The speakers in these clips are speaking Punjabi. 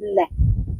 ਲੈ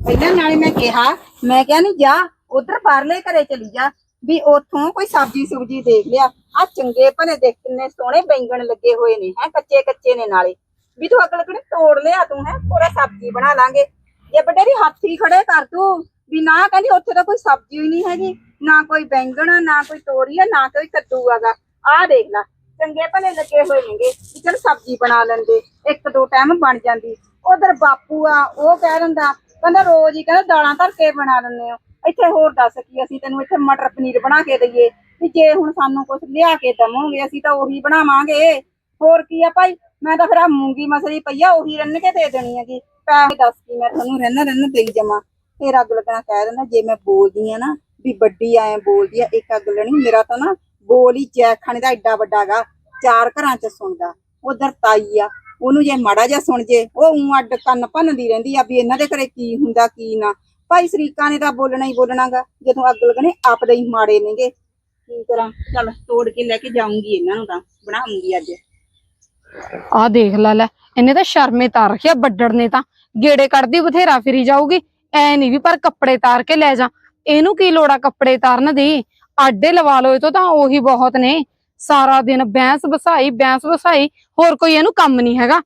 ਪਹਿਲਾਂ ਨਾਲੇ ਮੈਂ ਕਿਹਾ ਮੈਂ ਕਿਹਾ ਨਹੀਂ ਜਾ ਉਧਰ ਪਰਲੇ ਘਰੇ ਚਲੀ ਜਾ ਵੀ ਉੱਥੋਂ ਕੋਈ ਸਬਜ਼ੀ ਸੁਬਜੀ ਦੇਖ ਲਿਆ। ਆ ਚੰਗੇ ਭਲੇ ਦੇਖ ਕਿੰਨੇ ਸੋਹਣੇ ਬੈਂਗਣ ਲੱਗੇ ਹੋਏ ਨੇ ਹੈ ਕੱਚੇ ਕੱਚੇ ਨੇ ਨਾਲੇ। ਵੀ ਤੂੰ ਅਗਲ ਕਿਹੜੇ ਤੋੜ ਲਿਆ ਤੂੰ ਹੈ ਪੂਰਾ ਸਬਜ਼ੀ ਬਣਾ ਲਾਂਗੇ। ਜੇ ਵੱਡੇ ਦੀ ਹੱਥੀ ਖੜੇ ਕਰ ਤੂੰ ਵੀ ਨਾ ਕਹਿੰਦੀ ਉੱਥੇ ਤਾਂ ਕੋਈ ਸਬਜ਼ੀ ਹੀ ਨਹੀਂ ਹੈਗੀ ਨਾ ਕੋਈ ਬੈਂਗਣ ਆ, ਨਾ ਕੋਈ ਤੋਰੀ ਆ ਨਾ ਕੋਈ ਕੱਦੂ ਆਗਾ ਆਹ ਦੇਖ ਲੈ ਚੰਗੇ ਭਲੇ ਲੱਗੇ ਹੋਏ ਨੇਗੇ ਵੀ ਚਲ ਸਬਜ਼ੀ ਬਣਾ ਲੈਂਦੇ, ਇੱਕ ਦੋ ਟਾਈਮ ਬਣ ਜਾਂਦੀ। ਉਧਰ ਬਾਪੂ ਆ, ਉਹ ਕਹਿ ਦਿੰਦਾ, ਕਹਿੰਦਾ ਰੋਜ਼ ਹੀ ਕਹਿੰਦਾ ਦਾਲਾਂ ਧਰ ਕੇ ਬਣਾ ਲੈਂਦੇ ਹੋ। ਇੱਥੇ ਹੋਰ ਦੱਸ ਕੀ, ਅਸੀਂ ਤੈਨੂੰ ਇੱਥੇ ਮਟਰ ਪਨੀਰ ਬਣਾ ਕੇ ਦਈਏ। ਵੀ ਜੇ ਹੁਣ ਸਾਨੂੰ ਕੁਝ ਲਿਆ ਕੇ ਦਵੋਗੇ, ਅਸੀਂ ਤਾਂ ਉਹੀ ਬਣਾਵਾਂਗੇ। ਹੋਰ ਕੀ ਆ ਭਾਈ, ਮੈਂ ਤਾਂ ਫਿਰ ਆ ਮੂੰਗੀ ਮਸਰੀ ਪਈਆ ਉਹੀ ਰੰਨ ਕੇ ਦੇ ਦੇਣੀ ਹੈਗੀ। ਪੈਸੇ ਦੱਸ ਕੀ, ਮੈਂ ਤੁਹਾਨੂੰ ਰੰਨ ਰਹਿਣਾ ਦੇਈ ਜਾਵਾਂ। ਫੇਰ ਅੱਗ ਲੱਗਣਾ ਕਹਿ ਦਿੰਦਾ, ਜੇ ਮੈਂ ਬੋਲਦੀ ਆ ਨਾ, ਵੀ ਵੱਡੀ ਐ ਬੋਲਦੀ ਆ, ਇੱਕ ਅੱਗ ਲੈਣੀ ਮੇਰਾ ਤਾਂ ਨਾ ਬੋਲ ਹੀ ਜੈਖਾਣੇ ਦਾ ਐਡਾ ਵੱਡਾ ਗਾ, ਚਾਰ ਘਰਾਂ ਚ ਸੁਣਦਾ। ਉਧਰ ਤਾਈ ਆ, ਉਹਨੂੰ ਜੇ ਮਾੜਾ ਜਿਹਾ ਸੁਣ ਜੇ, ਉਹ ਉਂ ਅੱਡ ਕੰਨ ਭੰਨਦੀ ਰਹਿੰਦੀ ਆ ਵੀ ਇਹਨਾਂ ਦੇ ਘਰੇ ਕੀ ਹੁੰਦਾ, ਕੀ ਨਾ। ਭਾਈ ਸਰੀਕਾ ਨੇ ਤਾਂ ਬੋਲਣਾ ਹੀ ਬੋਲਣਾਗਾ ਜਦੋਂ ਅੱਗ ਲੱਗਣੇ ਆਪਦੇ ਹੀ ਮਾੜੇ ਨੇਗੇ। ਕੀ ਕਰਾਂ? ਚੱਲ ਤੋੜ ਕੇ ਲੈ ਕੇ ਜਾਊਂਗੀ ਇਹਨਾਂ ਨੂੰ ਤਾਂ, ਬਣਾਉਂਗੀ ਅੱਜ। ਆ ਦੇਖ ਲੈ ਲੈ, ਇਹਨੇ ਤਾਂ ਸ਼ਰਮੇ ਤਾਰ ਰੱਖਿਆ ਬੱਡੜ ਨੇ ਤਾਂ। ਗੇੜੇ ਕੱਢਦੀ, ਬਥੇਰਾ ਫਿਰੀ ਜਾਊਗੀ। ਐ ਨਹੀਂ ਵੀ ਪਰ ਕੱਪੜੇ ਤਾਰ ਕੇ ਲੈ ਜਾ। ਇਹਨੂੰ ਕੀ ਲੋੜਾ ਕੱਪੜੇ ਤਾਰਨ ਦੀ? ਆਡੇ ਲਵਾ ਲਓ, ਇਹ ਤੋਂ ਤਾਂ ਉਹੀ ਬਹੁਤ ਨੇ। ਸਾਰਾ ਦਿਨ ਬੈਂਸ ਵਸਾਈ ਬੈਂਸ ਵਸਾਈ, ਹੋਰ ਕੋਈ ਇਹਨੂੰ ਕੰਮ ਨਹੀਂ ਹੈਗਾ।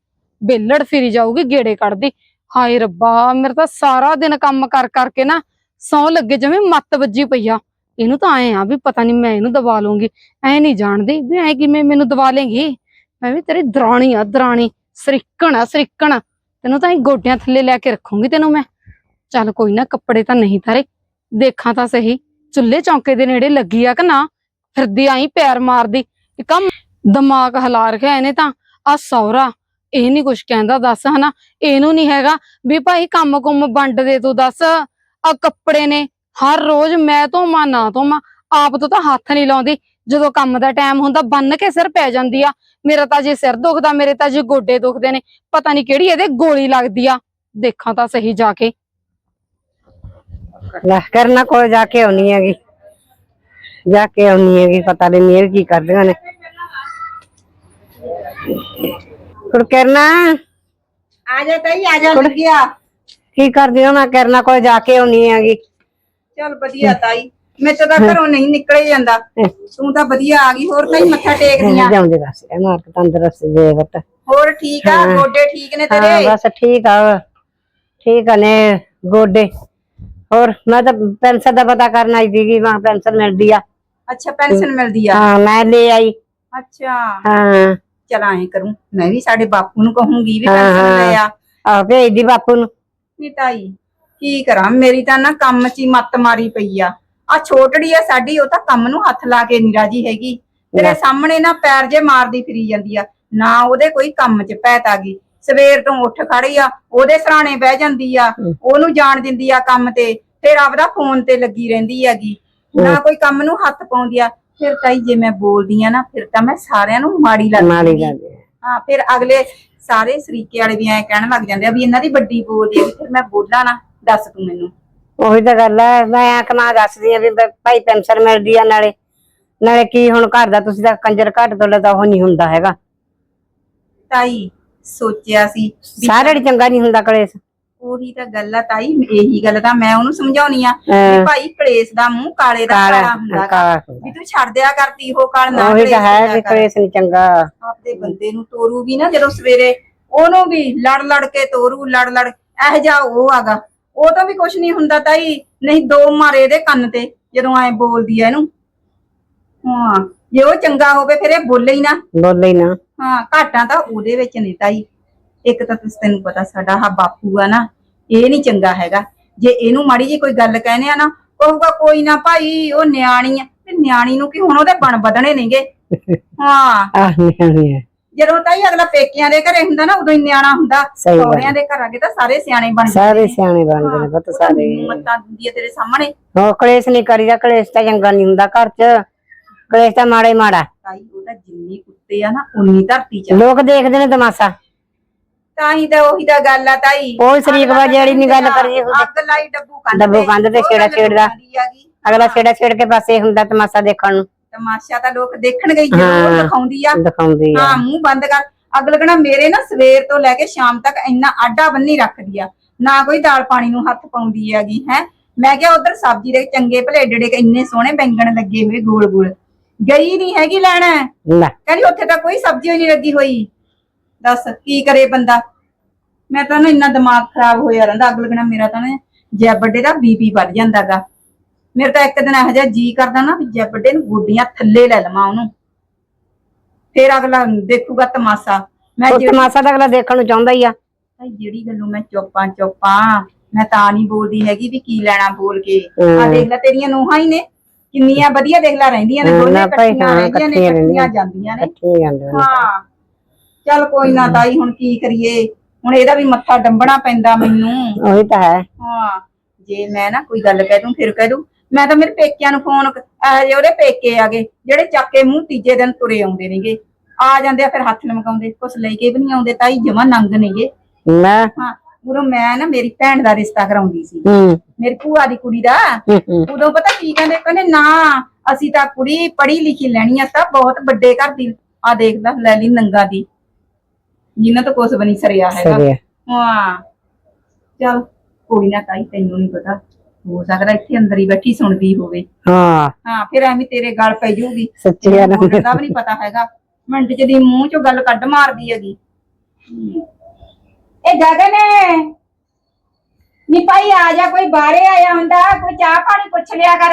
ਬੇਲੜ ਫਿਰੀ ਜਾਊਗੀ ਗੇੜੇ ਕੱਢਦੀ। ਹਾਏ ਰੱਬਾ, ਮੇਰਾ ਤਾਂ ਸਾਰਾ ਦਿਨ ਕੰਮ ਕਰ ਕਰਕੇ ਨਾ ਸੌ ਲੱਗੇ ਜਿਵੇਂ ਮੱਤ ਵੱਜੀ ਪਈ ਆ। ਇਹਨੂੰ ਤਾਂ ਐ ਆ ਵੀ ਪਤਾ ਨਹੀਂ ਮੈਂ ਇਹਨੂੰ ਦਬਾ ਲੂੰਗੀ ਐ ਨਹੀਂ ਜਾਣਦੀ ਵੀ ਐ ਕਿਵੇਂ ਮੈਨੂੰ ਦਬਾ ਲੇਗੀ ਮੈਂ ਵੀ ਤੇਰੀ ਦਰਾਣੀ ਆ, ਦਰਾਣੀ। ਸਰੀਕਣ ਆ, ਸਰੀਕਣ। ਤੈਨੂੰ ਤਾਂ ਇਹ ਗੋਡਿਆਂ ਥੱਲੇ ਲੈ ਕੇ ਰੱਖੂੰਗੀ ਤੈਨੂੰ ਮੈਂ। ਚੱਲ ਕੋਈ ਨਾ, ਕੱਪੜੇ ਤਾਂ ਨਹੀਂ ਤਾਰੇ। ਦੇਖਾਂ ਤਾਂ ਸਹੀ। ਚੁੱਲ੍ਹੇ ਚੌਂਕੇ ਦੇ ਨੇੜੇ ਲੱਗੀ ਆ ਕਿ ਨਾ, ਫਿਰਦੀ ਆਈ ਪੈਰ ਮਾਰਦੀ। ਕੰਮ ਦਿਮਾਗ ਹਿਲਾ ਰੱਖਿਆ ਇਹਨੇ ਤਾਂ। ਆ ਸੌਰਾ ਇਹ ਨਹੀਂ ਕੁਛ ਕਹਿੰਦਾ, ਦੱਸ ਹਨਾ। ਇਹਨੂੰ ਨਹੀਂ ਹੈਗਾ ਵੀ ਭਾਈ ਕੰਮ ਕੁੰਮ ਵੰਡ ਦੇ ਤੂੰ ਦੱਸ। ਆ ਕੱਪੜੇ ਨੇ, ਹਰ ਰੋਜ਼ ਮੈਂ ਧੋਵਾਂ, ਨਾ ਧੋਵਾਂ, ਆਪ ਤੋਂ ਤਾਂ ਹੱਥ ਨਹੀਂ ਲਾਉਂਦੀ। ਜਦੋਂ ਕੰਮ ਦਾ ਟਾਈਮ ਹੁੰਦਾ, ਬੰਨ ਕੇ ਸਿਰ ਪੈ ਜਾਂਦੀ ਆ। ਮੇਰਾ ਤਾਂ ਜੇ ਸਿਰ ਦੁਖਦਾ, ਮੇਰੇ ਤਾਂ ਜੇ ਗੋਡੇ ਦੁਖਦੇ ਨੇ, ਪਤਾ ਨਹੀਂ ਕਿਹੜੀ ਇਹਦੇ ਗੋਲੀ ਲੱਗਦੀ ਆ। ਦੇਖਾਂ ਤਾਂ ਸਹੀ ਜਾ ਕੇ। ਲੈ ਕਰਨਾ ਕੋਲ ਜਾ ਕੇ ਆਉਣੀ ਹੈਗੀ। ਜਾ ਕੇ ਆਉਣੀ ਹੈਗੀ ਪਤਾ ਨਹੀਂ ਮੇਰ ਕੀ ਕਰਦੀਆਂ ਨੇ। ਕੁੜ ਕਰਨਾ? ਆ ਜਾ ਤਾਈ ਆ ਜਾ ਲੱਗਿਆ ਕੀ ਕਰਦੀ ਹੋ ਮੈਂ ਕਰਨਾ ਕੋਲ ਜਾ ਕੇ ਆਉਣੀ ਹੈਗੀ। ਚੱਲ ਵਧੀਆ ਤਾਈ ਮੈਂ ਤਾਂ ਘਰੋਂ ਨਹੀਂ ਨਿਕਲੇ ਜਾਂਦਾ। ਤੂੰ ਤਾਂ ਵਧੀਆ ਆ ਗਈ ਹੋਰ ਤਾਈ ਮੱਥਾ ਟੇਕਦੀਆਂ ਜਾਂਦੇ ਰਸ ਮਾਰ ਕੇ ਤੰਦਰੁਸਤ ਜੇ ਬਤ ਹੋਰ ਠੀਕ ਆ ਗੋਡੇ ਠੀਕ ਨੇ ਹਾਂ ਤੇਰੇ ਬਸ ਠੀਕ ਆ ਠੀਕ ਆ ਨੇ ਗੋਡੇ। ਹੋਰ ਮੈਂ ਤਾਂ ਪੈਨਸ਼ਨ ਦਾ ਪਤਾ ਕਰਨ ਆਈ ਸੀਗੀ ਮੈਂ ਪੈਨਸ਼ਨ ਮਿਲਦੀ ਆ। ਅੱਛਾ ਪੈਨਸ਼ਨ ਮਿਲਦੀ ਆ? ਹਾਂ ਮੈਂ ਲੈ ਆਈ। ਅੱਛਾ। ਹਾਂ। ਚਲ ਐਂ ਕਰੂੰ ਮੈਂ ਵੀ ਸਾਡੇ ਬਾਪੂ ਨੂੰ ਕਹੂੰਗੀ ਵੀ ਹਾਂ, ਪੈਨਸ਼ਨ ਹਾਂ। ਲੈ ਆ। ਆ ਭੇਜਦੀ ਬਾਪੂ ਨੂੰ। ਨੀ ਤਾਈ ਕੀ ਕਰਾਂ? ਮੇਰੀ ਤਾਂ ਨਾ ਕੰਮ 'ਚ ਹੀ ਮੱਤ ਮਾਰੀ ਪਈ ਆ। ਆ ਛੋਟੜੀ ਆ ਸਾਡੀ ਉਹ ਤਾਂ ਕੰਮ ਨੂੰ ਹੱਥ ਲਾ ਕੇ ਨੀ ਰਾਜੀ ਹੈਗੀ। ਤੇਰੇ। ਸਾਹਮਣੇ ਨਾ ਪੈਰ ਜੇ ਮਾਰਦੀ ਫਿਰੀ ਜਾਂਦੀ ਆ। ਨਾ ਉਹਦੇ ਕੋਈ ਕੰਮ 'ਚ ਪੈਤ ਆ ਗਈ। ਸਵੇਰ ਤੋਂ ਉੱਠ ਖੜੀ ਆ ਉਹਦੇ ਸਰਾਣੇ ਬਹਿ ਜਾਂਦੀ ਆ। ਉਹਨੂੰ ਜਾਣ ਦਿੰਦੀ ਆ ਕੰਮ ਤੇ ਫਿਰ ਆਪਦਾ ਫੋਨ ਤੇ ਲੱਗੀ ਰਹਿੰਦੀ ਹੈਗੀ। ਨਾ ਕੋਈ ਕੰਮ ਨੂੰ ਹੱਥ ਪਾਉਂਦੀ ਆ ਫਿਰ ਤਾਈ ਜੇ ਮੈਂ ਬੋਲਦੀ ਆ ਨਾ ਫਿਰ ਤਾਂ ਮੈਂ ਸਾਰਿਆਂ ਨੂੰ ਮਾੜੀ ਲੱਗਦੀ ਹੈ। ਫਿਰ ਅਗਲੇ ਸਾਰੇ ਸਰੀਕੇ ਵਾਲੇ ਵੀ ਐ ਕਹਿਣ ਲੱਗ ਜਾਂਦੇ ਆ ਵੀ ਇਹਨਾਂ ਦੀ ਵੱਡੀ ਬੋਲਦੀ ਆ ਫਿਰ ਮੈਂ ਬੋਲਾਂ ਨਾ ਦੱਸ ਤੂੰ ਮੈਨੂੰ। ਉਹੀ ਤਾਂ ਗੱਲ ਹੈ ਮੈਂ ਆ ਕਮਾ ਦੱਸਦੀ ਆ ਵੀ ਭਾਈ ਪੈਨਸ਼ਨ ਮਿਲਦੀ ਆ ਨਾਲੇ। ਨਾਲੇ ਕੀ ਹੁਣ ਘਰ ਦਾ ਤੁਸੀਂ ਤਾਂ ਕੰਜਰ ਘੱਟ ਤੋਂ ਤਾਂ ਉਹ ਨਹੀਂ ਹੁੰਦਾ ਹੈਗਾ। ਤਾਈ ਸੋਚਿਆ ਸੀ ਵੀ ਸਾਰੇ ਚੰਗਾ ਨਹੀਂ ਹੁੰਦਾ ਕਲੇਸ਼ ਉਹੀ ਤਾਂ ਗੱਲ ਆ ਤਾਈ ਇਹੀ ਗੱਲ ਤਾਂ ਮੈਂ ਉਹਨੂੰ ਸਮਝਾਉਣੀ ਆ ਹਾਂ। ਵੀ ਭਾਈ ਕਲੇਸ਼ ਦਾ ਮੂੰਹ ਕਾਲੇ ਦਾ ਕਾਲਾ ਹੁੰਦਾ ਗਾ। ਕਾਲਾ ਹੁੰਦਾ। ਵੀ ਤੂੰ ਛੱਡ ਦਿਆ ਕਰਤੀ ਉਹ ਕਾਲ ਨਾ ਉਹੀ ਤਾਂ ਹੈ ਕਰਿਆ ਵੀ ਕਰ। ਕਲੇਸ਼ ਨਹੀਂ ਚੰਗਾ ਆਪਦੇ ਬੰਦੇ ਨੂੰ ਤੋਰੂਗੀ ਨਾ ਜਦੋਂ ਸਵੇਰੇ ਉਹਨੂੰ ਵੀ ਲੜ ਲੜ ਕੇ ਤੋਰੂ ਲੜ ਲੜ ਇਹ ਜਾ ਉਹ ਆਗਾ ਉਹ ਤਾਂ ਵੀ ਕੁਛ ਨਹੀਂ ਹੁੰਦਾ ਤਾਈ ਨਹੀਂ ਦੋ ਮਾਰੇ ਇਹਦੇ ਕੰਨ ਤੇ ਜਦੋਂ ਐ ਬੋਲਦੀ ਐ ਇਹਨੂੰ ਹਾਂ ਜੇ ਉਹ ਚੰਗਾ ਹੋਵੇ ਫਿਰ ਇਹ ਬੋਲੇ ਹੀ ਨਾ ਬੋਲੇ ਹੀ ਨਾ ਹਾਂ ਘਾਟਾਂ ਤਾਂ ਉਹਦੇ ਵਿੱਚ ਨੇ ਤਾਈ। ਇੱਕ ਤਾਂ ਤੁਸੀਂ ਤੈਨੂੰ ਪਤਾ ਸਾਡਾ ਹਾ ਬਾਪੂ ਆ ਨਾ ਇਹ ਨਹੀਂ ਚੰਗਾ ਹੈਗਾ। ਜੇ ਇਹਨੂੰ ਮਾੜੀ ਜੀ ਕੋਈ ਗੱਲ ਕਹਿੰਦੇ ਆ ਨਾ ਕਹੂਗਾ ਕੋਈ ਨਾ ਭਾਈ ਉਹ ਨਿਆਣੀ ਆ। ਤੇ ਨਿਆਣੀ ਨੂੰ ਕੀ ਹੁਣ ਉਹਦੇ ਬਣ ਵਧਣੇ ਨੇਗੇ? ਹਾਂ। ਆਹ ਨਹੀਂ ਜਦੋਂ ਤਾਈ ਅਗਲਾ ਪੇਕਿਆਂ ਦੇ ਘਰੇ ਹੁੰਦਾ ਨਾ ਉਦੋਂ ਹੀ ਨਿਆਣਾ ਹੁੰਦਾ। ਸਹੀ ਗੱਲ। ਸਹੁਰਿਆਂ ਦੇ ਘਰ ਕੇ ਤਾਂ ਸਾਰੇ ਸਿਆਣੇ ਬਣ ਸਾਰੇ ਸਿਆਣੇ ਬਣਦੇ ਨੇ ਪੁੱਤ ਸਾਰੇ। ਮੱਤਾਂ ਦਿੰਦੀ ਆ ਤੇਰੇ ਸਾਹਮਣੇ। ਉਹ ਕਲੇਸ਼ ਨਹੀਂ ਕਰੀਦਾ ਕਲੇਸ਼ ਤਾਂ ਚੰਗਾ ਨਹੀਂ ਹੁੰਦਾ ਘਰ 'ਚ। ਕਲੇਸ਼ ਤਾਂ ਮਾੜਾ ਹੀ ਮਾੜਾ ਤਾਈ ਉਹ ਤਾਂ ਜਿੰਨੀ ਕੁੱਤੇ ਆ ਨਾ ਉਨੀ ਧਰਤੀ ਚ ਆ। ਲੋਕ ਦੇਖਦੇ ਨੇ ਤਮਾਸ਼ਾ ਤਾਂ ਹੀ ਤਾਂ ਉਹੀ ਤਾਂ ਗੱਲ ਆ ਤਾਈ ਕੋਈ ਸ਼ਰੀਕ ਬਾਜੀ ਵਾਲੀ ਨੀ ਗੱਲ ਕਰੀ। ਅੱਗ ਲਾਈ ਡੱਬੂ ਕੰਧ ਡੱਬੂ ਕੰਧ ਤੇ ਉਹ ਛੇੜਾ ਛੇੜਦਾ। ਹੁੰਦੀ ਹੈਗੀ। ਅਗਲਾ ਛੇੜਾ ਛੇੜ ਕੇ ਪਾਸੇ ਹੁੰਦਾ ਤਮਾਸ਼ਾ ਦੇਖਣ ਨੂੰ ਤਮਾਸ਼ਾ ਤਾਂ ਲੋਕ ਦੇਖਣਗੇ ਹੀ ਜਦੋਂ ਉਹ ਹਾਂ। ਦਿਖਾਉਂਦੀ ਆ ਦਿਖਾਉਂਦੀ ਆ ਹਾਂ ਮੂੰਹ ਬੰਦ ਕਰ ਅੱਗ ਲੱਗਣਾ ਮੇਰੇ ਨਾ ਸਵੇਰ ਤੋਂ ਲੈ ਕੇ ਸ਼ਾਮ ਤੱਕ ਇੰਨਾ ਆਡਾ ਬੰਨੀ ਰੱਖਦੀ ਆ ਨਾ ਕੋਈ ਦਾਲ ਪਾਣੀ ਨੂੰ ਹੱਥ ਪਾਉਂਦੀ ਹੈਗੀ ਹੈ ਮੈਂ ਕਿਹਾ ਉਧਰ ਸਬਜ਼ੀ ਦੇ ਚੰਗੇ ਭਲੇ ਡੇੜੇ ਇੰਨੇ ਸੋਹਣੇ ਬੈਂਗਣ ਲੱਗੇ ਹੋਏ ਗੋਲ ਗੋਲ ਗਈ ਨਹੀਂ ਹੈਗੀ ਲੈਣਾ। ਲੈ। ਕਹਿੰਦੀ ਉੱਥੇ ਤਾਂ ਕੋਈ ਸਬਜ਼ੀ ਹੋਈ ਨਹੀਂ ਲੱਗੀ ਹੋਈ। ਦੱਸ ਕੀ ਕਰੇ ਬੰਦਾ? ਮੈਂ ਤਾਂ ਨਾ ਇੰਨਾ ਦਿਮਾਗ ਖਰਾਬ ਹੋਇਆ ਰਹਿੰਦਾ ਅੱਗ ਲੱਗਣਾ ਮੇਰਾ ਤਾਂ ਨਾ ਜੈ ਵੱਡੇ ਦਾ ਬੀਪੀ ਵੱਧ ਜਾਂਦਾਗਾ। ਮੇਰੇ ਤਾਂ ਇੱਕ ਦਿਨ ਇਹੋ ਜਿਹਾ ਜੀ ਕਰਦਾ ਨਾ ਵੀ ਜੈ ਵੱਡੇ ਨੂੰ ਗੋਡੀਆਂ ਥੱਲੇ ਲੈ ਲਵਾਂ ਉਹਨੂੰ। ਫੇਰ ਅਗਲਾ ਦੇਖੂਗਾ ਤਮਾਸ਼ਾ। ਮੈਂ ਉਹ ਜਿਹੜੀ ਤਮਾਸ਼ਾ ਤਾਂ ਅਗਲਾ ਦੇਖਣ ਨੂੰ ਚਾਹੁੰਦਾ ਹੀ ਆ। ਭਾਈ ਜਿਹੜੀ ਗੱਲੋਂ ਮੈਂ ਚੁੱਪਾਂ ਚੁੱਪਾਂ ਮੈਂ ਤਾਂ ਨਹੀਂ ਬੋਲਦੀ ਹੈਗੀ ਵੀ ਕੀ ਲੈਣਾ ਬੋਲ ਕੇ। ਆ ਹਮ। ਦੇਖ ਲੈ ਤੇਰੀਆਂ ਨੂੰਹਾਂ ਹੀ ਨੇ। ਕਿੰਨੀਆਂ ਵਧੀਆ ਦੇਖ ਲੈ ਰਹਿੰਦੀਆਂ ਨੇ ਦੋਨੇ ਭਾਈ, ਇਕੱਠੀਆਂ ਹਾਂ, ਰਹਿੰਦੀਆਂ ਨੇ ਇਕੱਠੀਆਂ ਇਕੱਠੀਆਂ ਰਹਿੰਦੀਆਂ। ਜਾਂਦੀਆਂ ਨੇ। ਇਕੱਠੇ ਜਾਂਦੇ ਨੇ। ਹਾਂ ਚੱਲ ਕੋਈ ਨਾ ਤਾਈ ਹੁਣ ਕੀ ਕਰੀਏ? ਹੁਣ ਇਹਦਾ ਵੀ ਮੱਥਾ ਡੰਬਣਾ ਪੈਂਦਾ ਮੈਨੂੰ। ਉਹੀ ਤਾਂ ਹੈ। ਹਾਂ ਜੇ ਮੈਂ ਨਾ ਕੋਈ ਗੱਲ ਕਹਿ ਦੂੰ ਫਿਰ ਕਹਿ ਦੂੰ। ਮੈਂ ਤਾਂ ਮੇਰੇ ਪੇਕਿਆਂ ਨੂੰ ਫੋਨ ਜੇ ਉਹਦੇ ਪੇਕੇ ਆਗੇ ਜਿਹੜੇ ਚੱਕ ਕੇ ਮੂੰਹ ਤੀਜੇ ਦਿਨ ਤੁਰੇ ਆਉਂਦੇ ਨੇਗੇ। ਆ ਜਾਂਦੇ ਆ ਫਿਰ ਹੱਥ ਲਮਕਾਉਂਦੇ ਕੁਛ ਲੈ ਕੇ ਵੀ ਨਹੀਂ ਆਉਂਦੇ ਤਾਈ ਜਮਾ ਨੰਗ ਨੇਗੇ। ਮੈਂ ਹਾਂ। ਉਦੋਂ ਮੈਂ ਨਾ ਮੇਰੀ ਭੈਣ ਦਾ ਰਿਸ਼ਤਾ ਕਰਾਉਂਦੀ ਸੀ। ਹੂੰ। ਮੇਰੀ ਭੂਆ ਦੀ ਕੁੜੀ ਦਾ। ਹੂੰ, ਹੂੰ। ਉਦੋਂ ਪਤਾ ਕੀ ਕਹਿੰਦੇ ਕਹਿੰਦੇ ਨਾ ਅਸੀਂ ਤਾਂ ਕੁੜੀ ਪੜ੍ਹੀ ਲਿਖੀ ਲੈਣੀ ਆ ਤਾਂ ਬਹੁਤ ਵੱਡੇ ਘਰ ਦੀ ਆ ਦੇਖ ਲੈ ਲੈ ਲਈ ਨੰਗਾ ਦੀ। ਜਿੰਨਾ ਤਾਂ ਕੁਛ ਵੀ ਨਹੀਂ ਸਰਿਆ ਹੈਗਾ। ਹੈ। ਚਲ ਕੋਈ ਨਾ ਤਾਈ ਤੈਨੂੰ ਨਹੀਂ ਪਤਾ। ਹੋ ਸਕਦਾ ਇੱਥੇ ਅੰਦਰ ਹੀ ਬੈਠੀ ਸੁਣਦੀ ਹੋਵੇ। ਹਾਂ। ਹਾਂ ਫਿਰ ਐਵੇਂ ਤੇਰੇ ਗਲ ਪੈ ਜਾਊਗੀ। ਸੱਚੀ ਗੱਲ ਹੈ। ਬੋਲਣ ਦਾ ਵੀ ਨਹੀਂ ਪਤਾ ਹੈਗਾ। ਮਿੰਟ ਚ ਦੀ ਮੂੰਹ ਚੋਂ ਗੱਲ ਕੱਢ ਮਾਰਦੀ ਹੈਗੀ। ਇਹ ਗਗਨ ਨੀ ਭਾਈ ਆ ਜਾ ਕੋਈ ਬਾਹਰੇ ਆਇਆ ਹੁੰਦਾ ਕੋਈ ਚਾਹ ਪਾਣੀ ਪੁੱਛ ਲਿਆ ਕਰ।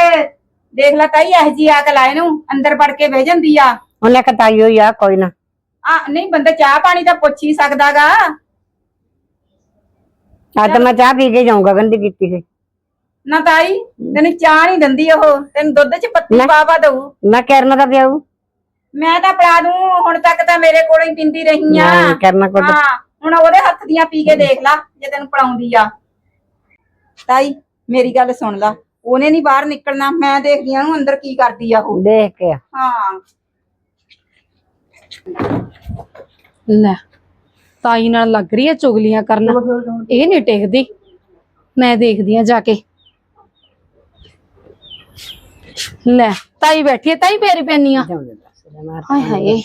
ਦੇਖ ਲੈ ਤਾਈ ਇਹ ਜੀ ਆ ਕੇ ਲਾਏ ਨੂੰ ਅੰਦਰ ਵੜ ਕੇ ਬਹਿ ਜਾਂਦੀ ਆ। ਉਹਨੇ ਕਤਾਈ ਹੋਈ ਆ ਕੋਈ ਨਾ। ਆ ਨਹੀਂ ਬੰਦਾ ਚਾਹ ਪਾਣੀ ਤਾਂ ਪੁੱਛ ਹੀ ਸਕਦਾਗਾ। ਅੱਜ ਤਾਂ ਮੈਂ ਚਾਹ ਪੀ ਕੇ ਜਾਊਂਗਾ ਗੰਦੀ ਕੀਤੀ ਹੋਈ। ਨਾ ਤਾਈ ਤੈਨੂੰ ਚਾਹ ਨਹੀਂ ਦਿੰਦੀ ਉਹ ਤੈਨੂੰ ਦੁੱਧ ਚ ਪੱਤੀ। ਪਾਵਾ ਦਊ। ਮੈਂ ਕਰਨਾ ਤਾਂ ਪਿਆਉ ਮੈਂ ਤਾਂ ਪਿਲਾ ਦੂੰ ਹੁਣ ਤੱਕ ਤਾਂ ਮੇਰੇ ਕੋਲੋਂ ਹੀ ਪਿੰਦੀ ਰਹੀ ਆ। ਕਰਨਾ ਕੁਝ ਹਾਂ। ਹੁਣ ਉਹਦੇ ਹੱਥ ਦੀਆਂ ਪੀ ਕੇ ਦੇਖ ਲੈ ਜੇ ਤੈਨੂੰ ਪੜਾਉਂਦੀ ਆ। ਤਾਈ ਮੇਰੀ ਗੱਲ ਸੁਣ ਲੈ ਉਹਨੇ ਨਹੀਂ ਬਾਹਰ ਨਿਕਲਣਾ ਮੈਂ ਦੇਖਦੀ ਆ ਉਹਨੂੰ ਅੰਦਰ ਕੀ ਕਰਦੀ ਆ ਉਹ। ਦੇਖ ਕੇ। ਹਾਂ। ਲੈ ਤਾਈ ਨਾਲ ਲੱਗ ਰਹੀ ਹੈ ਚੁਗਲੀਆਂ ਕਰਨ। ਇਹ ਨਹੀਂ ਟਿਕਦੀ। ਮੈਂ ਦੇਖਦੀ ਆ ਜਾ ਕੇ। ਲੈ ਤਾਈ ਬੈਠੀ ਹੈ ਤਾਈ ਫੇਰੀ ਪੈਣੀ ਆ। ਹਾਏ ਹਾਏ।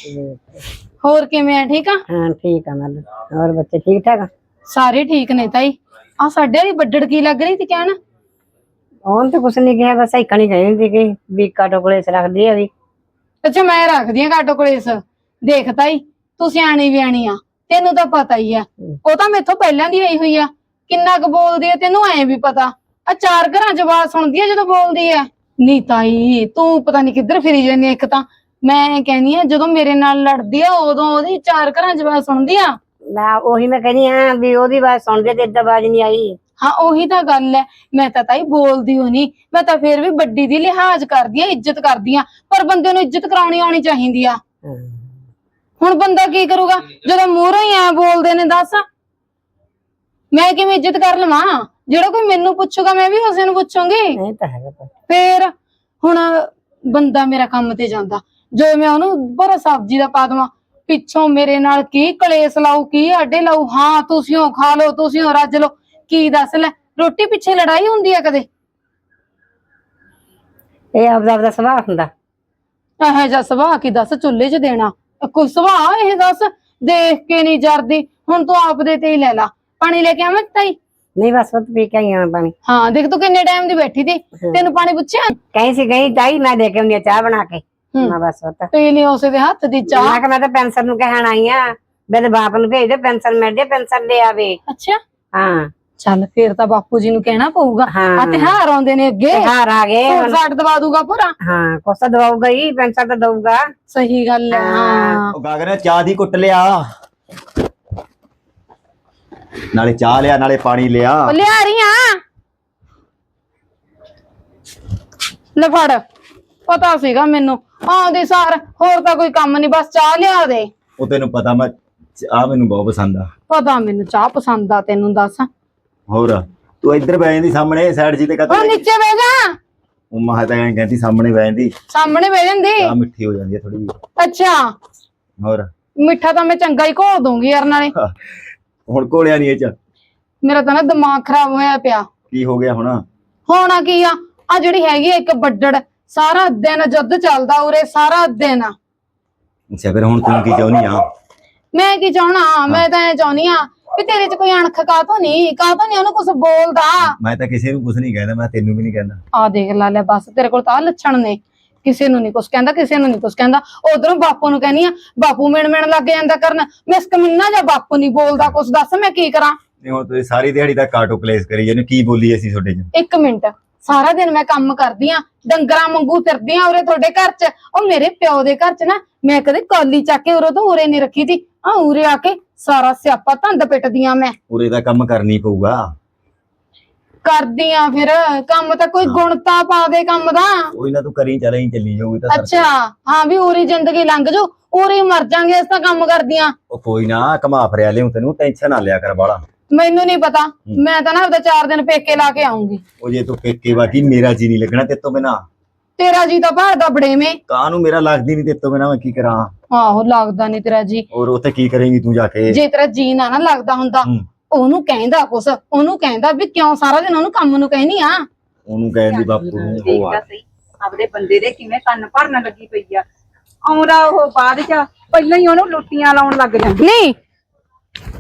ਹੋਰ ਕਿਵੇਂ ਆ ਠੀਕ ਆ? ਹਾਂ ਠੀਕ ਆ ਮੱਲ ਹੋਰ ਬੱਚੇ ਠੀਕ ਠਾਕ ਆ? ਸਾਰੇ ਠੀਕ ਨੇ ਤਾਈ। ਆ ਸਾਡੇ ਵਾਲੀ ਬੱਡੜ ਕੀ ਲੱਗ ਰਹੀ ਤੇ ਕਹਿਣ? ਉਹਨ ਤਾਂ ਕੁਛ ਨਹੀਂ ਕਿਹਾ ਬਸ ਇੱਕ ਨਹੀਂ ਕਹਿੰਦੀ ਕਿ ਵੀ ਕਾਟੋ ਕੋਲੇ ਸ ਰੱਖਦੀ ਆ ਵੀ ਅੱਛਾ ਮੈਂ ਰੱਖਦੀ ਆ ਕਾਟੋ ਕੋਲੇ ਇਸ ਦੇਖ ਤਾਈ ਤੂੰ ਸਿਆਣੀ ਵਿਆਣੀ ਆ ਤੈਨੂੰ ਤਾਂ ਪਤਾ ਹੀ ਆ। ਉਹ ਤਾਂ ਮੈਥੋਂ ਪਹਿਲਾਂ ਦੀ ਆਈ ਹੋਈ ਆ। ਕਿੰਨਾ ਕੁ ਬੋਲਦੀ ਆ ਤੈਨੂੰ ਐ ਵੀ ਪਤਾ। ਆ ਚਾਰ ਘਰਾਂ ਚ ਆਵਾਜ਼ ਸੁਣਦੀ ਆ ਜਦੋਂ ਬੋਲਦੀ ਆ। ਨੀ ਤਾਈ ਤੂੰ ਪਤਾ ਨਹੀਂ ਕਿੱਧਰ ਫਿਰੀ ਜਾਂਦੀ ਆ ਇੱਕ ਤਾਂ। ਮੈਂ ਕਹਿੰਦੀ ਆ ਜਦੋਂ ਮੇਰੇ ਨਾਲ ਲੜਦੀ ਆ ਉਦੋਂ ਉਹਦੀ ਚਾਰ ਘਰਾਂ ਆਵਾਜ਼ ਸੁਣਦੀ ਆ। ਮੈਂ ਉਹੀ ਮੈਂ ਕਹਿੰਦੀ ਆ ਵੀ ਉਹਦੀ ਆਵਾਜ਼ ਸੁਣਦੇ ਤੇ ਏਦਾਂ ਆਵਾਜ਼ ਨਹੀਂ ਆਈ। ਹਾਂ ਉਹੀ ਤਾਂ ਗੱਲ ਹੈ ਮੈਂ ਤਾਂ ਤਾਈ ਬੋਲਦੀ ਹੋ ਨਹੀਂ ਮੈਂ ਤਾਂ ਫੇਰ ਵੀ ਵੱਡੀ ਦੀ ਲਿਹਾਜ਼ ਕਰਦੀ ਆ ਇੱਜ਼ਤ ਕਰਦੀ ਆ ਪਰ ਬੰਦੇ ਨੂੰ ਇੱਜ਼ਤ ਕਰਾਉਣੀ ਆਉਣੀ ਚਾਹੀਦੀ ਆ। ਹੁਣ ਬੰਦਾ ਕੀ ਕਰੂਗਾ? ਜਦੋਂ ਮੂਹਰੋਂ ਹੀ ਐ ਬੋਲਦੇ ਨੇ ਦੱਸ। ਮੈਂ ਕਿਵੇਂ ਇੱਜ਼ਤ ਕਰ ਲਵਾਂ? ਜਿਹੜਾ ਕੋਈ ਮੈਨੂੰ ਪੁੱਛੂਗਾ ਮੈਂ ਵੀ ਉਸੇ ਨੂੰ ਪੁੱਛੂੰਗੀ। ਇਹ ਤਾਂ ਹੈਗਾ। ਫੇਰ ਹੁਣ ਬੰਦਾ ਮੇਰਾ ਕੰਮ ਤੇ ਜਾਂਦਾ। ਜੋ ਮੈਂ ਉਹਨੂੰ ਬੜਾ ਸਬਜ਼ੀ ਦਾ ਪਾ ਦੇਵਾਂ ਪਿੱਛੋਂ ਮੇਰੇ ਨਾਲ ਕੀ ਕਲੇਸ਼ ਲਾਊ ਕੀ ਆਡੇ ਲਾਊ? ਹਾਂ ਤੁਸੀਂ ਉਹ ਖਾ ਲਓ ਤੁਸੀਂ ਉਹ ਰੱਜ ਲਓ। ਕੀ ਦੱਸ ਲੈ ਰੋਟੀ ਪਿੱਛੇ ਲੜਾਈ ਹੁੰਦੀ ਆ ਕਦੇ? ਇਹ ਆਪਦਾ ਆਪਦਾ ਸੁਭਾਅ ਹੁੰਦਾ। ਇਹੋ ਜਿਹਾ ਸੁਭਾਅ ਕੀ ਦੱਸ ਚੁੱਲ੍ਹੇ 'ਚ ਦੇਣਾ? ਕੋਈ ਸੁਭਾਅ ਇਹ ਦੱਸ ਦੇਖ ਕੇ ਨਹੀਂ ਜਰਦੀ ਹੁਣ ਤੂੰ ਆਪਦੇ ਤੇ ਹੀ ਲੈ ਲਾ। ਪਾਣੀ ਲੈ ਕੇ ਆਵਾਂ ਤਾਈ? ਨਹੀਂ ਬਸ ਉਹ ਪੀ ਕੇ ਆਈਆਂ ਪਾਣੀ। ਹਾਂ ਦੇਖ ਤੂੰ ਕਿੰਨੇ ਟਾਈਮ ਦੀ ਬੈਠੀ ਸੀ ਤੈਨੂੰ ਪਾਣੀ ਪੁੱਛਿਆ? ਕਹੀਂ ਸੀ ਗਈ ਤਾਈ ਮੈਂ ਦੇ ਕੇ ਆਉਂਦੀ ਆ ਚਾਹ ਬਣਾ ਕੇ। ਹੂੰ। ਮੈਂ ਬਸ ਉਹ ਤਾਂ ਪੀ ਲਈ ਉਸੇ ਦੇ ਹੱਥ ਦੀ ਚਾਹ। ਮੈਂ ਕਿ ਮੈਂ ਤਾਂ ਪੈਨਸਲ ਨੂੰ ਕਹਿਣ ਆਈ ਆ ਮੇਰੇ ਬਾਪ ਨੂੰ ਭੇਜ ਦੇ ਪੈਨਸਲ ਮਿਲ ਜੇ ਪੈਨਸਲ ਲੈ ਆਵੇ। ਅੱਛਾ। ਹਾਂ। ਚੱਲ ਫੇਰ ਤਾਂ ਬਾਪੂ ਜੀ ਨੂੰ ਕਹਿਣਾ ਪਊਗਾ। ਹਾਂ। ਆ ਤਿਹਾਰ ਆਉਂਦੇ ਨੇ ਅੱਗੇ। ਤਿਉਹਾਰ ਆ ਗਏ ਸੂਟ ਸਾਟ ਦਵਾ ਦੂਗਾ ਪੂਰਾ। ਹਾਂ ਤਾਂ ਦਵਾਊਗਾ ਹੀ ਪੈਨਸਲ ਤਾਂ ਦਊਗਾ। ਸਹੀ ਗੱਲ ਹੈ ਹਾਂ। ਉਹ ਗਾਗਰ ਚਾਹ ਦੀ ਕੁੱਟ ਲਿਆ। ਨਾਲੇ ਚਾਹ ਲਿਆ ਨਾਲੇ ਪਾਣੀ ਲਿਆ। ਉਹ ਲਿਆ ਰਹੀ ਆ। ਲੈ ਫੜ। ਪਤਾ ਸੀਗਾ ਮੈਨੂੰ। ਆਉਂਦੀ ਸਾਰ ਹੋਰ ਤਾਂ ਕੋਈ ਕੰਮ ਨਹੀਂ ਬਸ ਚਾਹ ਲਿਆ ਦੇ। ਉਹ ਤੈਨੂੰ ਪਤਾ ਮੈਂ ਚਾਹ ਮੈਨੂੰ ਬਹੁਤ ਪਸੰਦ ਆ। ਪਤਾ ਮੈਨੂੰ ਚਾਹ ਪਸੰਦ ਆ ਤੈਨੂੰ ਦੱਸ। ਹੋਰ ਤੂੰ ਇੱਧਰ ਬਹਿ ਜਾਂਦੀ ਸਾਹਮਣੇ ਸਾਈਡ ਜੀ ਤੇ ਉਹ ਕਦੇ ਨੀਚੇ ਬਹਿ ਜਾ। ਉਹ ਮਾਂ ਤਾਂ ਐਂ ਕਹਿੰਦੀ ਸਾਹਮਣੇ ਬਹਿ ਜਾਂਦੀ। ਸਾਹਮਣੇ ਬਹਿ ਜਾਂਦੀ। ਚਾਹ ਮਿੱਠੀ ਹੋ ਜਾਂਦੀ ਹੈ ਥੋੜੀ ਜਿਹੀ। ਅੱਛਾ। ਹੋਰ? ਮਿੱਠਾ ਤਾਂ ਮੈਂ ਚੰਗਾ ਹੀ ਘੋਲ ਦੂੰਗੀ ਯਾਰ ਨਾਲੇ। ਹੁਣ ਕੋਲਿਆ ਨਹੀਂ ਇਹ ਚ। ਮੇਰਾ ਤਾਂ ਨਾ ਦਿਮਾਗ ਖਰਾਬ ਹੋਇਆ ਪਿਆ। ਕੀ ਹੋ ਗਿਆ ਹੁਣ? ਹੋਣਾ ਕੀ ਆ? ਆ ਜਿਹੜੀ ਹੈਗੀ ਆ ਇੱਕ ਬੱਡੜ ਸਾਰਾ ਦਿਨ ਜੁੱਧ ਚੱਲਦਾ ਉਰੇ ਸਾਰਾ ਦਿਨ। ਅੱਛਾ ਫਿਰ ਹੁਣ ਤੂੰ ਕੀ ਚਾਹੁੰਦੀ ਆ? ਮੈਂ ਕੀ ਚਾਹਣਾ ਮੈਂ ਤਾਂ ਇਹ ਚਾਹੁੰਦੀ ਆ ਵੀ ਤੇਰੇ 'ਚ ਕੋਈ ਅਣਖ ਕਾਹਤੋਂ ਨਹੀਂ ਕਾਹਤੋਂ ਨਹੀਂ ਉਹਨੂੰ ਕੁਝ ਬੋਲਦਾ? ਮੈਂ ਤਾਂ ਕਿਸੇ ਨੂੰ ਕੁਝ ਨਹੀਂ ਕਹਿੰਦਾ ਮੈਂ ਤੈਨੂੰ ਵੀ ਨਹੀਂ ਕਹਿੰਦਾ। ਆ ਦੇਖ ਲਾ ਲੈ ਬਸ ਤੇਰੇ ਕੋਲ ਤਾਂ ਆਹ ਲੱਛਣ ਨੇ। ਕਿਸੇ ਨੂੰ ਨਹੀਂ ਕੁਛ ਕਹਿੰਦਾ ਕਿਸੇ ਨੂੰ ਨਹੀਂ ਕੁਛ ਕਹਿੰਦਾ। ਉਧਰੋਂ ਬਾਪੂ ਨੂੰ ਕਹਿੰਦੀ ਆ ਬਾਪੂ ਮਿਣ ਮਿਣ ਲੱਗ ਜਾਂਦਾ ਕਰਨ। ਮਿਸਕ ਮਿੰਨਾ ਜਾਂ ਬਾਪੂ ਨਹੀਂ ਬੋਲਦਾ ਕੁਛ ਦੱਸ ਮੈਂ ਕੀ ਕਰਾਂ? ਤੇ ਹੁਣ ਤੁਸੀਂ ਸਾਰੀ ਦਿਹਾੜੀ ਦਾ ਕਾਟੋ ਪਲੇਸ ਕਰੀ ਜਾਂਦੇ ਹੋ। ਕੀ ਬੋਲੀ ਅਸੀਂ ਤੁਹਾਡੇ ਚ? ਇੱਕ ਮਿੰਟ। ਸਾਰਾ ਦਿਨ ਮੈਂ ਕੰਮ ਕਰਦੀ ਆ ਡੰਗਰਾਂ ਵਾਂਗੂ ਫਿਰਦੀ ਆ ਉਰੇ ਤੁਹਾਡੇ ਘਰ 'ਚ। ਉਹ ਮੇਰੇ ਪਿਓ ਦੇ ਘਰ 'ਚ ਨਾ ਮੈਂ ਕਦੇ ਕੌਲੀ ਚੱਕ ਕੇ ਉਰੇ ਤੋਂ ਉਰੇ ਨਹੀਂ ਰੱਖੀ ਤੀ ਆ ਉਰੇ ਆ ਕੇ ਸਾਰਾ ਸਿਆਪਾ ਧੰਦ ਪਿੱਟਦੀ ਆ ਮੈਂ। ਪੂਰੇ ਦਾ ਕੰਮ ਕਰਨੀ ਪਊਗਾ। ਕਰਦੀ ਆ ਫਿਰ ਕੰਮ ਤਾਂ ਕੋਈ ਗੁਣਤਾ ਪਾ ਦੇ ਕੰਮ ਦਾ। ਕੋਈ ਨਾ ਤੂੰ ਕਰੀ ਚੱਲੇ ਹੀ ਚੱਲੀ ਜਾਊਗੀ ਤਾਂ ਅੱਛਾ ਹਾਂ ਵੀ ਉਰੀ ਜ਼ਿੰਦਗੀ ਲੰਘ ਜਾਊ ਉਰੀ ਮਰ ਜਾਾਂਗੇ ਇਸ ਤਾਂ ਕੰਮ ਕਰਦੀਆਂ ਉਹ ਕੋਈ ਨਾ ਕਮਾ ਫਰਿਆ ਲਿਓ ਤੈਨੂੰ ਟੈਨਸ਼ਨ ਨਾ ਲਿਆ ਕਰ ਬਾਲਾ ਮੈਨੂੰ ਨਹੀਂ ਪਤਾ। ਮੈਂ ਤਾਂ ਨਾ ਆਪਦਾ 4 ਦਿਨ ਪੇਕੇ ਲਾ ਕੇ ਆਉਂਗੀ। ਉਹ ਜੇ ਤੂੰ ਪੇਕੇ ਬਾਕੀ ਮੇਰਾ ਜੀ ਨਹੀਂ ਲੱਗਣਾ ਤੇਰੇ ਤੋਂ ਬਿਨਾ। ਤੇਰਾ ਜੀ ਤਾਂ ਭਾਰਦਾ ਬੜੇਵੇਂ ਕਾਹਨੂੰ ਮੇਰਾ ਲੱਗਦੀ ਨਹੀਂ ਤੇਰੇ ਤੋਂ ਬਿਨਾ ਮੈਂ ਕੀ ਕਰਾਂ? ਆਹੋ ਲੱਗਦਾ ਨਹੀਂ ਤੇਰਾ ਜੀ। ਔਰ ਉੱਥੇ ਕੀ ਕਰੇਂਗੀ ਤੂੰ ਜਾ ਕੇ? ਜੇ ਤੇਰਾ ਜੀ ਨਾ ਨਾ ਲੱਗਦਾ ਹੁੰਦਾ। ਉਹਨੂੰ ਕਹਿੰਦਾ ਕੁਛ ਉਹਨੂੰ ਕਹਿੰਦਾ ਵੀ ਕਿਉਂ ਸਾਰਾ ਦਿਨ ਉਹਨੂੰ ਕੰਮ ਨੂੰ ਕਹਿਨੀ ਆ? ਉਹਨੂੰ ਕਹਿਣ ਦੀ ਬਾਪੂ ਨੂੰ ਉਹ ਆ। ਆਪਦੇ ਬੰਦੇ ਦੇ ਕਿਵੇਂ ਕੰਨ ਭਰਨ ਲੱਗੀ ਪਈ ਆ। ਆਉਂਦਾ ਉਹ ਬਾਅਦ ਚ ਪਹਿਲਾਂ ਹੀ ਉਹਨੂੰ ਲੁੱਟੀਆਂ ਲਾਉਣ ਲੱਗ ਜਾਂਦੀ। ਨਹੀਂ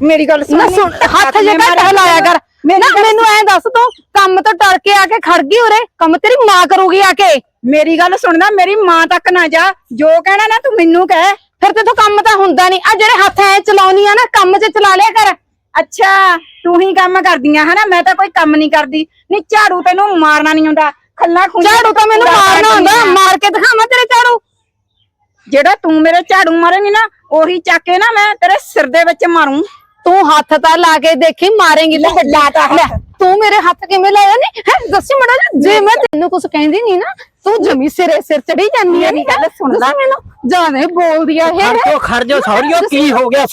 ਮੇਰੀ ਗੱਲ ਨਾ ਸੁਣ। ਹੱਥ ਜੇ ਘੱਟ ਹਿਲਾਇਆ ਕਰ। ਨਾ ਮੈਨੂੰ ਐਂ ਦੱਸ ਤੂੰ ਕੰਮ ਤੋਂ ਟਲ ਕੇ ਆ ਕੇ ਖੜ ਗਈ ਉਰੇ? ਕੰਮ ਤੇਰੀ ਮਾਂ ਕਰੂਗੀ ਆ ਕੇ? ਮੇਰੀ ਗੱਲ ਸੁਣਦਾ ਮੇਰੀ ਮਾਂ ਤੱਕ ਨਾ ਜਾ। ਜੋ ਕਹਿਣਾ ਨਾ ਤੂੰ ਮੈਨੂੰ ਕਹਿ। ਫਿਰ ਤੇ ਤੂੰ ਕੰਮ ਤਾਂ ਹੁੰਦਾ ਨਹੀਂ। ਆ ਜਿਹੜੇ ਹੱਥ ਐ ਚਲਾਉਣੀ ਆ ਨਾ ਕੰਮ 'ਚ ਚਲਾ ਲਿਆ ਕਰ। ਅੱਛਾ ਤੂੰ ਹੀ ਕੰਮ ਕਰਦੀਆਂ ਹਨਾ? ਮੈਂ ਤਾਂ ਕੋਈ ਕੰਮ ਨਹੀਂ ਕਰਦੀ। ਨਹੀਂ ਝਾੜੂ ਤੈਨੂੰ ਮਾਰਨਾ ਨਹੀਂ ਆਉਂਦਾ। ਖੱਲਾ ਖੁੰਝਾ ਝਾੜੂ ਤਾਂ ਮੈਨੂੰ ਮਾਰਨਾ ਹੁੰਦਾ। ਮਾਰ ਕੇ ਦਿਖਾਵਾਂ ਤੇਰੇ ਝਾੜੂ। ਜਿਹੜਾ ਤੂੰ ਮੇਰੇ ਝਾੜੂ ਮਾਰੇਂਗੀ ਨਾ ਉਹੀ ਚੱਕ ਕੇ ਨਾ ਮੈਂ ਤੇਰੇ ਸਿਰ ਦੇ ਵਿੱਚ ਮਾਰੂੰ। ਤੂੰ ਹੱਥ ਤਾਂ ਲਾ ਕੇ ਦੇਖੀ ਮਾਰੇਂਗੀ ਤੂੰ ਲਾਤਾ ਲੈ। ਤੂੰ ਮੇਰੇ ਹੱਥ ਕਿਵੇਂ ਲਾਇਆ ਨਹੀਂ ਹੈ ਦੱਸੀ ਮੜਾ ਜੇ ਮੈਂ ਤੈਨੂੰ ਕੁਝ ਕਹਿੰਦੀ ਨਹੀਂ ਨਾ ਤੂੰ ਜਮੀ ਸਿਰੇ ਸਿਰ ਚੜੀ ਜਾਂਦੀ ਹੈ ਮੇਰੀ ਗੱਲ ਸੁਣ ਲੈ। ਮੈਨੂੰ ਜਾਣੇ ਬੋਲਦੀ ਆ ਇਹ। ਖਰਜੋ ਖਰਜੋ ਸੌਰੀਓ ਕੀ ਹੋ ਗਿਆ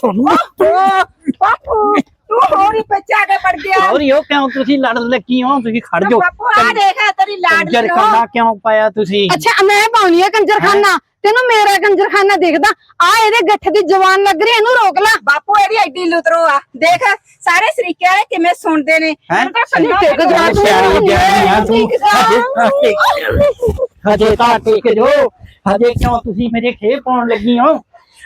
ਬਾਪੂ ਤੂੰ ਹੋਰ ਬੱਚਾ ਕੇ ਪੜ ਗਿਆ। ਸੌਰੀਓ ਕਿਉਂ ਤੁਸੀਂ ਲੜ ਲੱਗੀ ਹੋ? ਤੁਸੀਂ ਖਰਜੋ ਬਾਪੂ ਆ ਦੇਖ ਤੇਰੀ ਲਾਡ ਕੰਜਰ ਕਰਨਾ ਕਿਉਂ ਪਾਇਆ ਤੁਸੀਂ? ਅੱਛਾ ਮੈਂ ਪਾਉਣੀ ਆ ਕੰਜਰਖਾਨਾ। ਤੈਨੂੰ ਮੇਰਾ ਕੰਜਰਖਾਨਾ ਦੇਖਦਾ ਆ ਇਹਦੇ ਗੱਠ ਦੀ ਜਵਾਨ ਲੱਗ ਰਹੀ ਇਹਨੂੰ ਰੋਕ ਲੈ। ਬਾਪੂ ਇਹਦੀ ਐਡੀ ਲੁਤਰੋ ਆ। ਦੇਖ ਸਾਰੇ ਸਰੀਕੇ ਵਾਲੇ ਕਿਵੇਂ ਸੁਣਦੇ ਨੇ। ਹੈਂ? ਮੈਨੂੰ ਤਾਂ ਕੰਨਾਂ ਟਿਕ ਤੇ ਜਾ ਤੂੰ। ਸਿਆਣੀ ਬਿਆਣੀ ਆ ਤੂੰ। ਟਿਕ ਜਾ। ਹਜੇ ਤਾਂ ਟਿਕ ਜੋ। ਹਜੇ ਕਿਉਂ ਤੁਸੀਂ ਮੇਰੇ ਖੇ ਪਾਉਣ ਲੱਗੀ ਹੋ?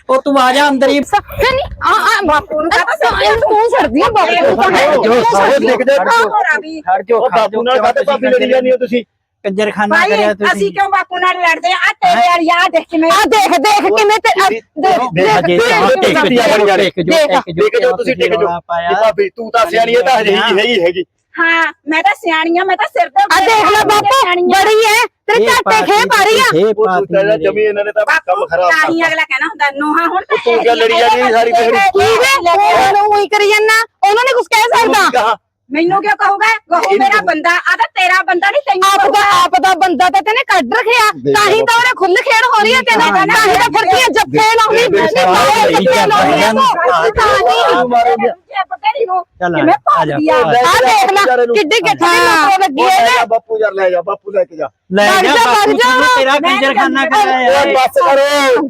ਉਹ ਤੂੰ ਆ ਜਾ ਅੰਦਰ ਹੀ। ਨਹੀਂ ਆ ਆ ਬਾਪੂ ਨੂੰ ਕਹਤਾ ਤੂੰ ਸਰਦੀ ਆ ਬਾਪੂ। ਤਾਂ ਹੈ। ਜੋ ਤੂੰ ਸਾਰੇ ਆ। ਲਿਖਦੇ ਹੋਰਾ ਵੀ ਖਰਜੋ ਬਾਪੂ ਨਾਲ ਕਾਹਤੇ ਭਾਬੀ ਲੜੀ ਜਾਂਦੀ ਹੋ ਤੁਸੀਂ। ਕੰਜਰਖਾਨਾ ਭਾਈ ਕਰਿਆ ਅਸੀਂ ਤੁਸੀਂ ਕਿਉਂ ਬਾਪੂ ਨਾਲ ਲੜਦੇ ਆ ਤੇਰੇ ਵਾਲੀ ਆ ਦੇਖ ਕਿਵੇਂ ਆ ਦੇਖ ਦੇਖ ਕਿਵੇਂ ਤੇ ਆ, ਦੇਖ ਦੇਖ ਤਾਂ ਦੇਖ, ਦੇਖ, ਜੋ ਦੇਖ। ਟਿਕ ਜੋ ਦੇਖ। ਟਿਕ ਜੋ ਤੁਸੀਂ ਟਿਕ ਜੋ ਭਾਬੀ ਤੂੰ ਤਾਂ ਸਿਆਣੀ ਹੈ ਤਾਂ ਹਜੇ ਹੀ ਹੈਗੀ ਹੈਗੀ ਹਾਂ ਮੈਂ ਤਾਂ ਸਿਆਣੀ ਆ ਮੈਂ ਤਾਂ ਸਿਰ ਤੇ ਆ ਦੇਖ ਲੈ ਬਾਪੂ ਬੜੀ ਐ ਤੇਰੇ ਝਾਟੇ ਖੇ ਪਾਰੀ ਆ ਖੇ ਪਾਤੀ ਜਮੀ ਇਹਨਾਂ ਨੇ ਤਾਂ ਕੰਮ ਖਰਾਬ ਤਾਂ ਹੀ ਕਰਤਾ ਅਗਲਾ ਕਹਿਣਾ ਹੁੰਦਾ ਨੋਹਾ ਹੁਣ ਤਾਂ ਤੂੰ ਕਿਆ ਲੜੀ ਜਾਂਦੀ ਹੈ ਸਾਰੀ ਦਿਹਾੜੀ? ਕੀ ਵੇ ਉਹਨੂੰ ਉਹੀ ਕਰੀ ਜਾਂਦਾ ਉਹਨਾਂ ਨੇ ਕੁਝ ਕਹਿ ਸਕਦਾ ਕਹਾ ਮੈਨੂੰ ਕਿਉਂ ਕਹੂਗਾ? ਗਹੂ ਮੇਰਾ ਬੰਦਾ ਆ ਤਾਂ ਤੇਰਾ ਬੰਦਾ ਨਹੀਂ ਤੈਨੂੰ ਆਪ ਦਾ। ਆਪ ਦਾ ਬੰਦਾ ਤਾਂ ਤੈਨੇ ਕੱਢ ਰੱਖਿਆ। ਤਾਂ ਹੀ ਤਾਂ ਉਹਨੇ ਖੁੱਲ ਖੇਡ ਹੋ ਰਹੀ ਹੈ ਤੈਨੂੰ ਤਾਂ ਹੀ ਤਾਂ ਫਿਰਦੀ ਹੈ। ਜੱਫੇ ਲਾਉਣੀ ਦੇਖ, ਜੱਫੇ ਦੇਖ, ਲਾਉਣੀ ਆ। ਚੱਲ ਕਿਵੇਂ ਆ? ਆ। ਆ ਦੇਖ ਲੈ ਕਿੱਡੀ ਗੱਠਾ ਦੀ ਨੌਕਰੀ ਲੱਗੀ ਹੈ ਜਾ ਬਾਪੂ ਯਾਰ ਲੈ ਜਾ ਬਾਪੂ ਲੈ ਕੇ ਜਾ। ਲੈ ਜਾ ਬਾਪੂ ਤੇਰਾ ਕੰਜਰਖਾਨਾ ਕਰਾਇਆ ਬੱਸ ਕਰੋ।